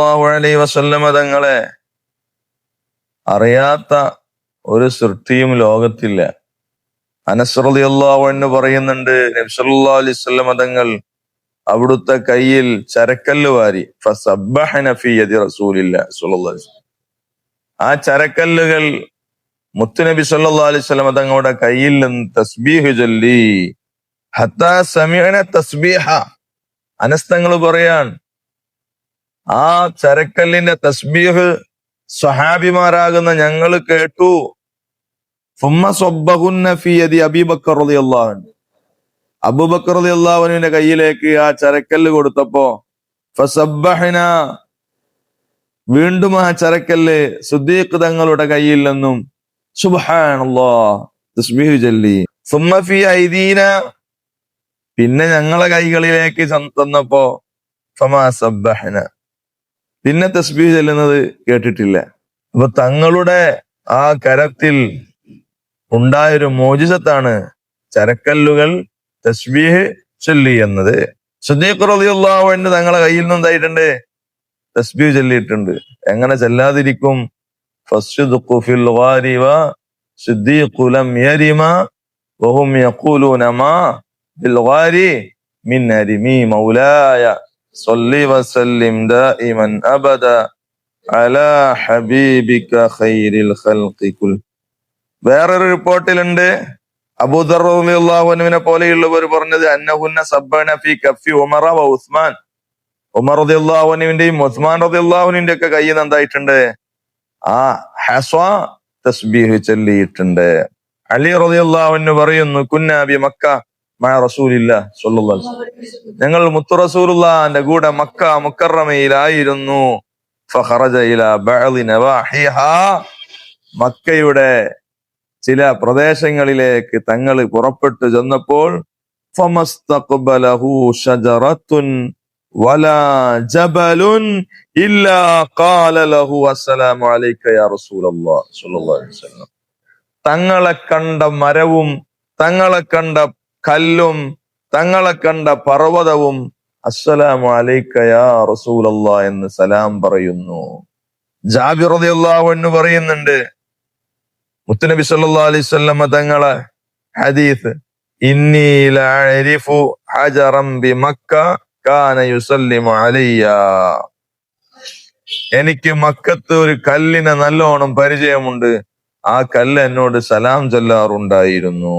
സല്ലല്ലാഹു അലൈഹി വസല്ലമ തങ്ങളെ അറിയാത്ത ഒരു സൃഷ്ടിയും ലോകത്തില്ല അനസ്രതി അള്ളാഹു എന്ന് പറയുന്നുണ്ട് നബി സല്ലല്ലാഹു അലൈഹി വസല്ലമ തങ്ങൾ അവിടുത്തെ കയ്യിൽ ചരക്കല്ല് വാരി. ആ ചരക്കല്ലുകൾ മുത്തുനബി സല്ലാ അലൈഹി തങ്ങളുടെ കയ്യിൽ നിന്ന് തസ്ബീഹ് ചൊല്ലി ഹത്താ സമീഅന തസ്ബീഹ അനസ്തങ്ങൾ പറയാൻ ആ ചരക്കല്ലിന്റെ തസ്ബീഹ് സ്വഹാബിമാരാകുന്ന ഞങ്ങൾ കേട്ടു. റളിയല്ലാഹു അൻഹു. കയ്യിലേക്ക് ആ ചരക്കല്ല് കൊടുത്തപ്പോ ഫസബ്ബഹന വീണ്ടും ആ ചരക്കല്ല് സുദ്ദീഖ് തങ്ങളുടെ കയ്യിൽ നിന്നും ഐദീന പിന്നെ ഞങ്ങളെ കൈകളിലേക്ക് തന്നപ്പോ ഫമാ സബ്ബഹന. പിന്നെ തസ്ബീഹ് ചെല്ലുന്നത് കേട്ടിട്ടില്ല. അപ്പൊ തങ്ങളുടെ ആ കരത്തിൽ ഉണ്ടായൊരു മോചിസത്താണ് ചരക്കല്ലുകൾ തസ്ബീഹ് ചൊല്ലി എന്നത്. സുദ്ദീഖ് തങ്ങളെ കയ്യിൽ നിന്ന് എന്തായിട്ടുണ്ട്? തസ്ബീഹ് ചൊല്ലിയിട്ടുണ്ട്. എങ്ങനെ ചെല്ലാതിരിക്കും? ഫസ്സുദ്ഖു ഫിൽ ഗാരി വ സുദ്ദീഖു ലം യരിമ വഹും യഖൂലൂന മാ ബിൽ ഗാരി മിൻ അരിമി മൗലായ صلي وسلم دائما ابدا على حبيبك خير الخلق كل വേറൊരു റിപ്പോർട്ടിലുണ്ട് അബൂദർഹുവിനെ പോലെയുള്ളവർ പറഞ്ഞത് അന്നഹുന്ന സബ്ബന ഫി കഫി ഉമറ വ ഉസ്മാൻ ഉമർ റദിയുള്ളാഹുവിന്റെയും ഉസ്മാൻ റദിയുള്ളാഹുവിന്റെ ഒക്കെ കയ്യിൽ നിന്ന് എന്തായിട്ടുണ്ട് ആ ഹസ്വ തസ്ബീഹ് ചൊല്ലിയിട്ടുണ്ട് അലി റദിയുള്ളാഹുവിന് പറയുന്നു കുന്നാബി മക്ക ഞങ്ങൾ മുത്തു റസൂലുള്ളാന്റെ കൂടെ മക്ക മുക്കറമയിലായിരുന്നു. മക്കയുടെ ചില പ്രദേശങ്ങളിലേക്ക് തങ്ങൾ പുറപ്പെട്ടു ചെന്നപ്പോൾ തങ്ങളെ കണ്ട മരവും തങ്ങളെ കണ്ട കല്ലും തങ്ങളെ കണ്ട പർവതവും അസ്സലാമു അലൈക്കയാ റസൂലല്ലാ എന്ന് സലാം പറയുന്നു. ജാബിർ റളിയല്ലാഹു അൻഹു പറയുന്നുണ്ട് മുത്തുനബി സല്ലല്ലാഹു അലൈഹി വസല്ലമ തങ്ങളെ ഹദീസ് എനിക്ക് മക്കത്ത് ഒരു കല്ലിനെ നല്ലോണം പരിചയമുണ്ട്. ആ കല്ല് എന്നോട് സലാം ചൊല്ലാറുണ്ടായിരുന്നു.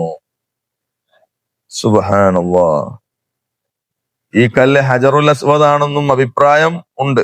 സുബ്ഹാനല്ലാ. ഈ കല്ല് ഹജറുൽ അസ്വദ് ആണെന്നും അഭിപ്രായം ഉണ്ട്.